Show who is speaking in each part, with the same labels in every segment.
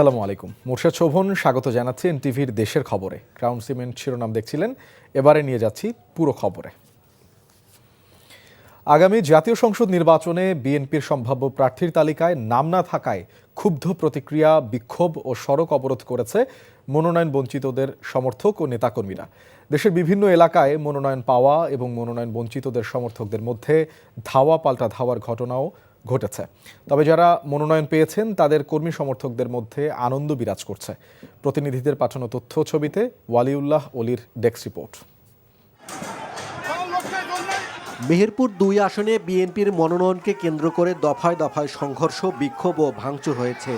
Speaker 1: আসসালামু আলাইকুম। মোর্শেদ শোভন, স্বাগত জানাচ্ছি এনটিভির দেশের খবরে। ক্রাউন সিমেন্ট শিরোনাম দেখছিলেন, এবারে নিয়ে যাচ্ছি পুরো খবরে। আগামী জাতীয় সংসদ নির্বাচনে বিএনপির সম্ভাব্য প্রার্থীর তালিকায় নাম না থাকায় ক্ষুব্ধ প্রতিক্রিয়া, বিক্ষোভ ও সড়ক অবরোধ করেছে মনোনয়ন বঞ্চিতদের সমর্থক ও নেতাকর্মীরা। দেশের বিভিন্ন এলাকায় মনোনয়ন পাওয়া এবং মনোনয়ন বঞ্চিতদের সমর্থকদের মধ্যে ধাওয়া পাল্টা ধাওয়ার ঘটনাও ঘটেছে। তবে যারা মনোনয়ন পেয়েছেন, তাদের কর্মী সমর্থকদের মধ্যে আনন্দ বিরাজ করছে। প্রতিনিধিদের পাঠানো তথ্য ছবিতে ওয়ালিউল্লাহ অলির ডেস্ক রিপোর্ট।
Speaker 2: মেহেরপুর দুই আসনে বিএনপির মনোনয়নকে কেন্দ্র করে দফায় দফায় সংঘর্ষ, বিক্ষোভ ও ভাঙচুর হয়েছে।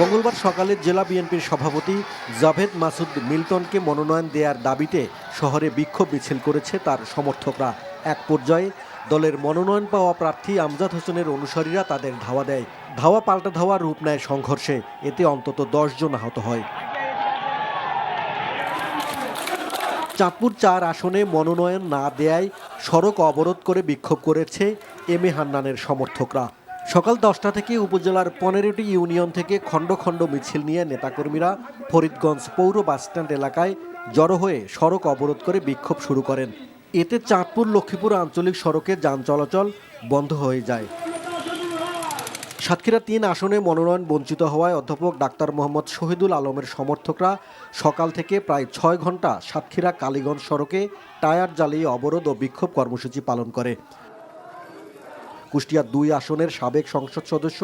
Speaker 2: মঙ্গলবার সকালে জেলা বিএনপির সভাপতি জাভেদ মাসুদ মিল্টনকে মনোনয়ন দেওয়ার দাবিতে শহরে বিক্ষোভ মিছিল করেছে তার সমর্থকরা। এক পর্যায়ে দলের মনোনয়ন পাওয়া প্রার্থী আমজাদ হোসেনের অনুসারীরা তাদের ধাওয়া দেয়। ধাওয়া পাল্টা ধাওয়া রূপ নেয় সংঘর্ষে। এতে অন্তত জন আহত হয়। চাঁদপুর চার আসনে মনোনয়ন না দেয়ায় সড়ক অবরোধ করে বিক্ষোভ করেছে এম এ হান্নানের সমর্থকরা। সকাল দশটা থেকে উপজেলার পনেরোটি ইউনিয়ন থেকে খণ্ড খণ্ড মিছিল নিয়ে নেতাকর্মীরা ফরিদগঞ্জ পৌর বাসস্ট্যান্ড এলাকায় জড়ো হয়ে সড়ক অবরোধ করে বিক্ষোভ শুরু করেন। এতে চাঁদপুর লক্ষ্মীপুর আঞ্চলিক সড়কে যান চলাচল বন্ধ হয়ে যায়। সাতক্ষীরা তিন আসনে মনোনয়ন বঞ্চিত হওয়ায় অধ্যাপক ডাক্তার মোহাম্মদ শহীদুল আলমের সমর্থকরা সকাল থেকে প্রায় ছয় ঘণ্টা সাতক্ষীরা কালীগঞ্জ সড়কে টায়ার জ্বালিয়ে অবরোধ ও বিক্ষোভ কর্মসূচি পালন করে। কুষ্টিয়া দুই আসনের সাবেক সংসদ সদস্য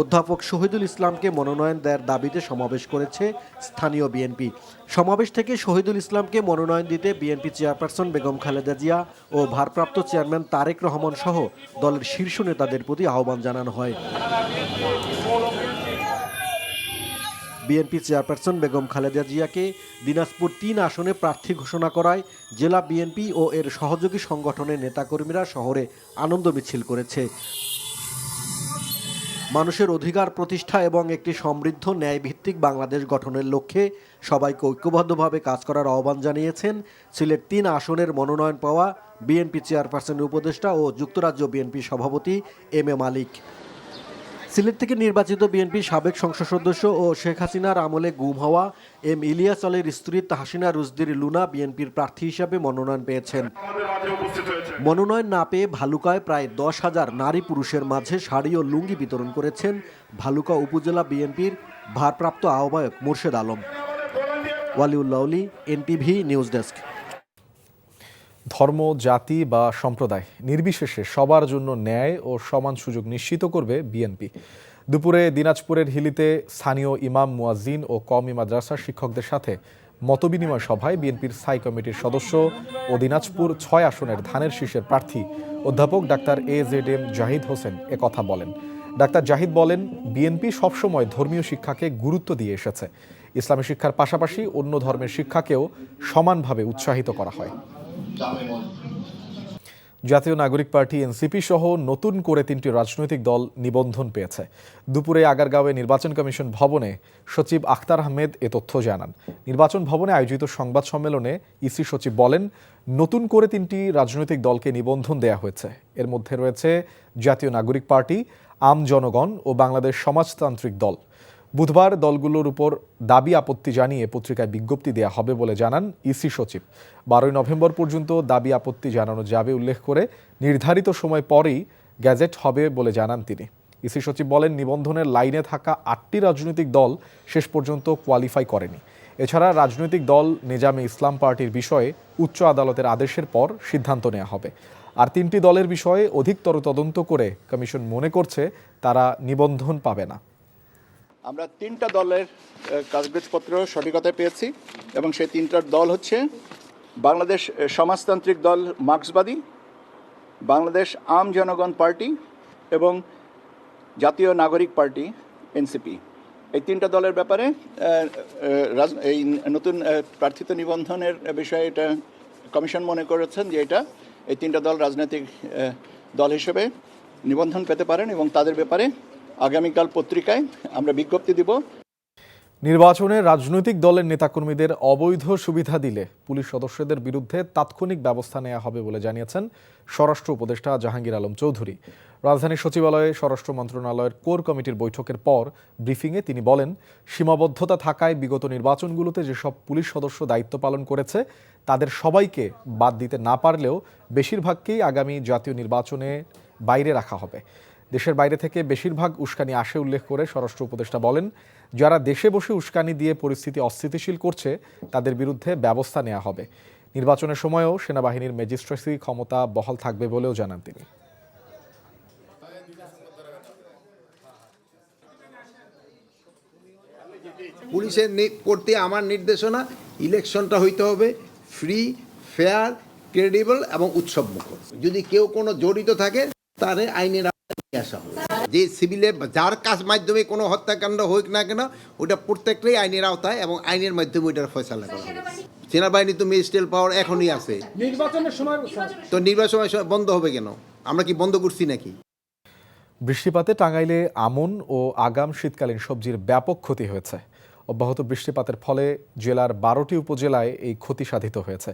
Speaker 2: অধ্যাপক শহীদুল ইসলামকে মনোনয়ন দেওয়ার দাবিতে সমাবেশ করেছে স্থানীয় বিএনপি। সমাবেশ থেকে শহীদুল ইসলামকে মনোনয়ন দিতে বিএনপি চেয়ারপারসন বেগম খালেদা জিয়া ও ভারপ্রাপ্ত চেয়ারম্যান তারেক রহমান সহ দলের শীর্ষ নেতাদের প্রতি আহ্বান জানানো হয়। বিএনপি চেয়ারপারসন বেগম খালেদা জিয়াকে দিনাজপুর তিন আসনে প্রার্থী ঘোষণা করায় জেলা বিএনপি ও এর সহযোগী সংগঠনের নেতাকর্মীরা শহরে আনন্দ মিছিল করেছে। মানুষের অধিকার প্রতিষ্ঠা এবং একটি সমৃদ্ধ ন্যায়ভিত্তিক বাংলাদেশ গঠনের লক্ষ্যে সবাইকে ঐক্যবদ্ধভাবে কাজ করার আহ্বান জানিয়েছেন সিলেট তিন আসনের মনোনয়ন পাওয়া বিএনপি চেয়ারপারসনের উপদেষ্টা ও যুক্তরাজ্য বিএনপি সভাপতি এম এ মালিক। সিলেট থেকে নির্বাচিত বিএনপির সাবেক সংসদ সদস্য ও শেখ হাসিনার আমলে গুম হওয়া এম ইলিয়াস আলীর স্ত্রী তাহসিনা রুজদির লুনা বিএনপির প্রার্থী হিসাবে মনোনয়ন পেয়েছেন। মনোনয়ন না পেয়ে ভালুকায় প্রায় দশ হাজার নারী পুরুষের মাঝে শাড়ি ও লুঙ্গি বিতরণ করেছেন ভালুকা উপজেলা বিএনপির ভারপ্রাপ্ত আহ্বায়ক মোর্শেদ আলম। ওয়ালিউল্লাউলি এনটিভি নিউজ ডেস্ক।
Speaker 1: ধর্ম, জাতি বা সম্প্রদায় নির্বিশেষে সবার জন্য ন্যায় ও সমান সুযোগ নিশ্চিত করবে বিএনপি। দুপুরে দিনাজপুরের হিলিতে স্থানীয় ইমাম মুয়াজিন ও কমি মাদ্রাসার শিক্ষকদের সাথে মতবিনিময় সভায় বিএনপির স্থায়ী কমিটির সদস্য ও দিনাজপুর ছয় আসনের ধানের শীষের প্রার্থী অধ্যাপক doctor A Z M Zahid Hossain কথা বলেন। ডাক্তার জাহিদ বলেন, বিএনপি সবসময় ধর্মীয় শিক্ষাকে গুরুত্ব দিয়ে এসেছে। ইসলামী শিক্ষার পাশাপাশি অন্য ধর্মের শিক্ষাকেও সমানভাবে উৎসাহিত করা হয়। জাতীয় নাগরিক পার্টি এনসিপি সহ নতুন করে তিনটি রাজনৈতিক দল নিবন্ধন পেয়েছে। দুপুরে আগারগাঁওয়ে নির্বাচন কমিশন ভবনে সচিব আখতার আহমেদ এ তথ্য জানান। নির্বাচন ভবনে আয়োজিত সংবাদ সম্মেলনে ইসি সচিব বলেন, নতুন করে তিনটি রাজনৈতিক দলকে নিবন্ধন দেয়া হয়েছে। এর মধ্যে রয়েছে জাতীয় নাগরিক পার্টি, আম জনগণ ও বাংলাদেশ সমাজতান্ত্রিক দল। বুধবার দলগুলোর উপর দাবি আপত্তি জানিয়ে পত্রিকায় বিজ্ঞপ্তি দেয়া হবে বলে জানান ইসি সচিব। বারোই নভেম্বর পর্যন্ত দাবি আপত্তি জানানো যাবে উল্লেখ করে নির্ধারিত সময় পরেই গ্যাজেট হবে বলে জানান তিনি। ইসি সচিব বলেন, নিবন্ধনের লাইনে থাকা আটটি রাজনৈতিক দল শেষ পর্যন্ত কোয়ালিফাই করেনি। এছাড়া রাজনৈতিক দল নিজামে ইসলাম পার্টির বিষয়ে উচ্চ আদালতের আদেশের পর সিদ্ধান্ত নেওয়া হবে। আর তিনটি দলের বিষয়ে অধিকতর তদন্ত করে কমিশন মনে করছে, তারা নিবন্ধন পাবে না।
Speaker 3: আমরা তিনটা দলের কাগজপত্র সঠিকতা পেয়েছি এবং সেই তিনটার দল হচ্ছে বাংলাদেশ সমাজতান্ত্রিক দল মার্ক্সবাদী, বাংলাদেশ আম জনগণ পার্টি এবং জাতীয় নাগরিক পার্টি এনসিপি। এই তিনটা দলের ব্যাপারে এই নতুন প্রার্থিত নিবন্ধনের বিষয়ে এটা কমিশন মনে করেছেন যে এটা, এই তিনটা দল রাজনৈতিক দল হিসেবে নিবন্ধন পেতে পারেন এবং তাদের ব্যাপারে আগামীকাল পত্রিকায় আমরা বিজ্ঞপ্তি দিব।
Speaker 1: নির্বাচনে রাজনৈতিক দলের নেতাকর্মীদের অবৈধ সুবিধা দিলে পুলিশ সদস্যদের বিরুদ্ধে তাৎক্ষণিক ব্যবস্থা নেওয়া হবে বলে জানিয়েছেন স্বরাষ্ট্র উপদেষ্টা জাহাঙ্গীর আলম চৌধুরী। রাজধানীর সচিবালয়ে স্বরাষ্ট্র মন্ত্রণালয়ের কোর কমিটির বৈঠকের পর ব্রিফিংয়ে তিনি বলেন, সীমাবদ্ধতা থাকায় বিগত নির্বাচনগুলোতে যেসব পুলিশ সদস্য দায়িত্ব পালন করেছে, তাদের সবাইকে বাদ দিতে না পারলেও বেশিরভাগকেই আগামী জাতীয় নির্বাচনে বাইরে রাখা হবে। দেশের বাইরে থেকে বেশিরভাগ উস্কানি আসে উল্লেখ করে স্বরাষ্ট্র উপদেষ্টা বলেন, যারা দেশে বসে উস্কানি দিয়ে পরিস্থিতি অস্থিতিশীল করছে, তাদের বিরুদ্ধে ব্যবস্থা নেওয়া হবে। নির্বাচনের সময়ও সেনাবাহিনীর ম্যাজিস্ট্রেসি ক্ষমতা বহাল থাকবে বলেও জানান তিনি।
Speaker 4: পুলিশের প্রতি আমার নির্দেশনা, ইলেকশনটা হইতে হবে ফ্রি, ফেয়ার, ক্রেডিবল এবং উৎসবমুখর। যদি কেউ কোনো জড়িত থাকে, তারে আইনের আসা হবে। যে সিভিলে যার কাজ মাধ্যমে কোনো হত্যাকাণ্ড হোক না কেন ওটা প্রত্যেকটাই আইনের আওতায় এবং আইনের মাধ্যমে ওইটার ফয়সালা করা হবে। সেনাবাহিনী তো ম্যাজিস্ট্রেট পাওয়ার এখনই আছে।
Speaker 5: নির্বাচনের সময়
Speaker 4: তো নির্বাচন সময় বন্ধ হবে কেন? আমরা কি বন্ধ করছি নাকি?
Speaker 1: বৃষ্টিপাতে টাঙ্গাইলে আমন ও আগাম শীতকালীন সবজির ব্যাপক ক্ষতি হয়েছে। অব্যাহত বৃষ্টিপাতের ফলে জেলার বারোটি উপজেলায় এই ক্ষতি সাধিত হয়েছে।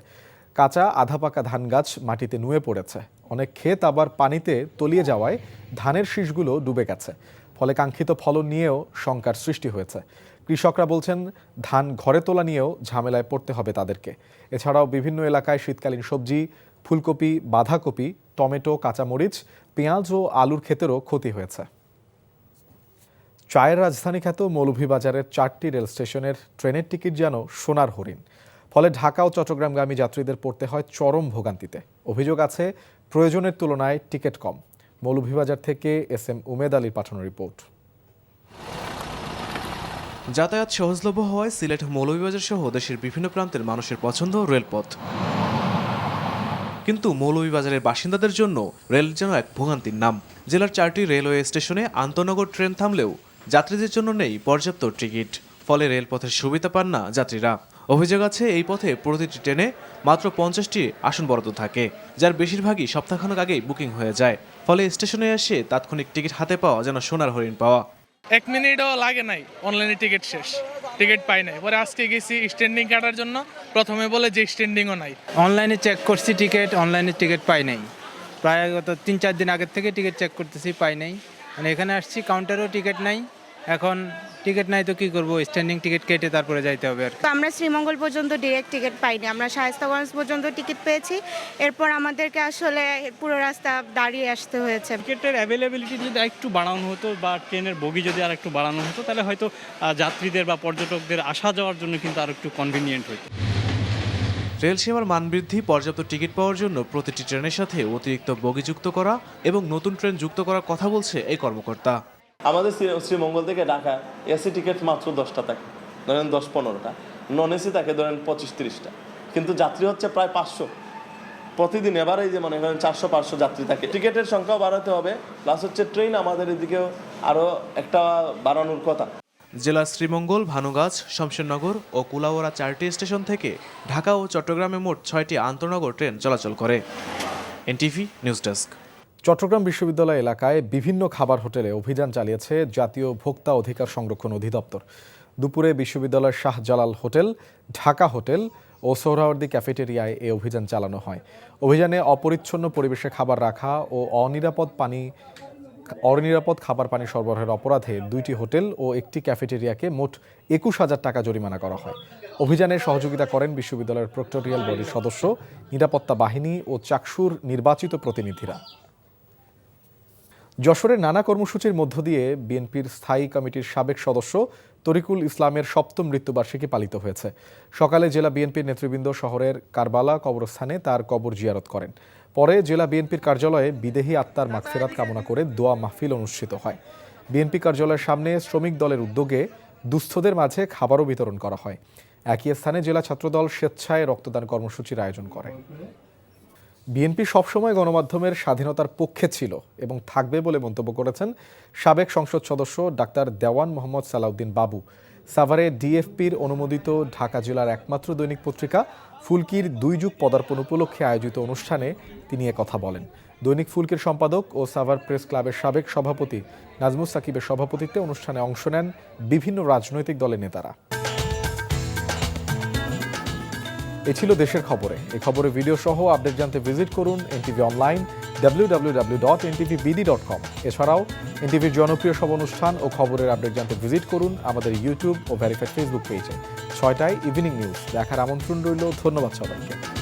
Speaker 1: কাঁচা আধা পাকা ধান গাছ মাটিতে নুয়ে পড়েছে। অনেক ক্ষেত আবার পানিতে তলিয়ে যাওয়ায় ধানের শীষগুলো ডুবে গেছে। ফলে কাঙ্ক্ষিত ফলন নিয়েও শঙ্কার সৃষ্টি হয়েছে। কৃষকরা বলছেন, ধান ঘরে তোলা নিয়েও ঝামেলায় পড়তে হবে তাদেরকে। এছাড়াও বিভিন্ন এলাকায় শীতকালীন সবজি, ফুলকপি, বাঁধাকপি, টমেটো, কাঁচামরিচ, পেঁয়াজ ও আলুর ক্ষেতেরও ক্ষতি হয়েছে। চায়ের রাজধানী খ্যাত মৌলভীবাজারের চারটি রেল স্টেশনের ট্রেনের টিকিট যেন সোনার হরিণ। ফলে ঢাকা ও চট্টগ্রামগামী যাত্রীদের পড়তে হয় চরম ভোগান্তিতে। অভিযোগ আছে প্রয়োজনের তুলনায় টিকিট কম। মৌলভীবাজার থেকে এস এম উমেদ আলীর পাঠানো রিপোর্ট।
Speaker 6: যাতায়াত সহজলভ্য হওয়ায় সিলেট মৌলভীবাজার সহ দেশের বিভিন্ন প্রান্তের মানুষের পছন্দ রেলপথ। কিন্তু মৌলভীবাজারের বাসিন্দাদের জন্য রেল যেন এক ভোগান্তির নাম। জেলার চারটি রেলওয়ে স্টেশনে আন্তনগর ট্রেন থামলেও যাত্রীদের জন্য নেই পর্যাপ্ত টিকিট। ফলে রেলপথের সুবিধা পান না যাত্রীরা। অভিযোগ আছে এই পথে প্রতিটি ট্রেনে মাত্র পঞ্চাশটি আসন বরাদ্দ থাকে যার বেশিরভাগই সপ্তাহখানেক আগেই বুকিং হয়ে যায়। ফলে স্টেশনে এসে তাৎক্ষণিক টিকিট হাতে পাওয়া যেন সোনার হরিণ পাওয়া।
Speaker 5: এক মিনিটও লাগে নাই অনলাইনে টিকিট শেষ। টিকিট পাই নাই। পরে আজকে গেছি স্ট্যান্ডিং কাটার জন্য। প্রথমে বলে যে স্ট্যান্ডিংও নাই।
Speaker 7: অনলাইনে চেক করছি টিকিট অনলাইনে টিকিট পাই নাই। প্রায় গত তিন চার দিন আগের থেকে টিকিট চেক করতেছি পাই নাই। মানে এখানে আসছি কাউন্টারেও টিকিট নাই। এখন টিকিট নাই তো কি করব? স্ট্যান্ডিং টিকিট কেটে তারপরে যাইতে হবে আর
Speaker 8: তো আমরা শ্রীমঙ্গল পর্যন্ত ডিরেক্ট টিকিট পাইনি। আমরা শায়স্তাগঞ্জ পর্যন্ত টিকিট পেয়েছি। এরপর আমাদেরকে আসলে পুরো রাস্তা দাঁড়িয়ে আসতে হয়েছে।
Speaker 9: টিকিটের অ্যাভেলেবিলিটি যদি একটু বাড়ানো হতো বা ট্রেনের বগি যদি আর একটু বাড়ানো হতো তাহলে হয়তো যাত্রীদের বা পর্যটকদের আসা যাওয়ার জন্য কিন্তু আর একটু কনভিনিয়েন্ট হতো
Speaker 6: রেল সেবার মান বৃদ্ধি পর্যাপ্ত টিকিট পাওয়ার জন্য প্রতিটি ট্রেনের সাথে অতিরিক্ত বগি যুক্ত করা এবং নতুন ট্রেন যুক্ত করার কথা বলছে এই কর্মকর্তা।
Speaker 10: আমাদের শ্রী- শ্রীমঙ্গল থেকে ঢাকা এসি টিকিট মাত্র দশটা থাকে, ধরেন দশ পনেরোটা। নন এসি থাকে ধরেন পঁচিশ তিরিশটা। কিন্তু যাত্রী হচ্ছে প্রায় পাঁচশো। প্রতিদিন এবারে যে মনে করেন চারশো, পাঁচশো যাত্রী থাকে। টিকিটের সংখ্যাও বাড়াতে হবে প্লাস হচ্ছে ট্রেন আমাদের এদিকেও আরও একটা বাড়ানোর কথা।
Speaker 6: জেলার শ্রীমঙ্গল, ভানুগাছ, শমশেরনগর ও কুলাউড়া চারটি স্টেশন থেকে ঢাকা ও চট্টগ্রামে মোট ছয়টি আন্তনগর ট্রেন চলাচল করে। NTV news desk.
Speaker 1: চট্টগ্রাম বিশ্ববিদ্যালয় এলাকায় বিভিন্ন খাবার হোটেলে অভিযান চালিয়েছে জাতীয় ভোক্তা অধিকার সংরক্ষণ অধিদপ্তর। দুপুরে বিশ্ববিদ্যালয়ের শাহজালাল হোটেল, ঢাকা হোটেল ও সোহরাওয়ার্দী ক্যাফেটেরিয়ায় এই অভিযান চালানো হয়। অভিযানে অপরিচ্ছন্ন পরিবেশে খাবার রাখা ও অনিরাপদ পানি, অনিরাপদ খাবার পানি সরবরাহের অপরাধে দুইটি হোটেল ও একটি ক্যাফেটেরিয়াকে মোট একুশ হাজার টাকা জরিমানা করা হয়। অভিযানে সহযোগিতা করেন বিশ্ববিদ্যালয়ের প্রক্টোরিয়াল বডির সদস্য, নিরাপত্তা বাহিনী ও চাকসুর নির্বাচিত প্রতিনিধিরা। যশোরের নানা কর্মসূচির মধ্য দিয়ে বিএনপির স্থায়ী কমিটির সাবেক সদস্য তরিকুল ইসলামের সপ্তম মৃত্যুবার্ষিকী পালিত হয়েছে। সকালে জেলা বিএনপির নেতৃবৃন্দ শহরের কারবালা কবরস্থানে তার কবর জিয়ারত করেন। পরে জেলা বিএনপির কার্যালয়ে বিদেহী আত্মার মাগফিরাত কামনা করে দোয়া মাহফিল অনুষ্ঠিত হয়। বিএনপি কার্যালয়ের সামনে শ্রমিক দলের উদ্যোগে দুস্থদের মাঝে খাবারও বিতরণ করা হয়। একই স্থানে জেলা ছাত্রদল স্বেচ্ছায় রক্তদান কর্মসূচির আয়োজন করে। বিএনপি সবসময় গণমাধ্যমের স্বাধীনতার পক্ষে ছিল এবং থাকবে বলে মন্তব্য করেছেন সাবেক সংসদ সদস্য ডাক্তার দেওয়ান মোহাম্মদ সালাউদ্দিন বাবু। সাভারে ডিএফপির অনুমোদিত ঢাকা জেলার একমাত্র দৈনিক পত্রিকা ফুলকির দুই যুগ পদার্পণ উপলক্ষে আয়োজিত অনুষ্ঠানে তিনি কথা বলেন। দৈনিক ফুলকির সম্পাদক ও সাভার প্রেস ক্লাবের সাবেক সভাপতি নাজমুস সাকিবের সভাপতিত্বে অনুষ্ঠানে অংশ নেন বিভিন্ন রাজনৈতিক দলের নেতারা। এ ছিল দেশের খবরে। এ খবরে ভিডিও সহ আপডেট জানতে ভিজিট করুন NTV online W W W dot NTV dot com এছাড়াও এনটিভির জনপ্রিয় সব অনুষ্ঠান ও খবরের আপডেট জানতে ভিজিট করুন আমাদের ইউটিউব ও ভেরিফাইড ফেসবুক পেজে ছয়টায় ইভিনিং নিউজ দেখার আমন্ত্রণ রইল। ধন্যবাদ সবাইকে।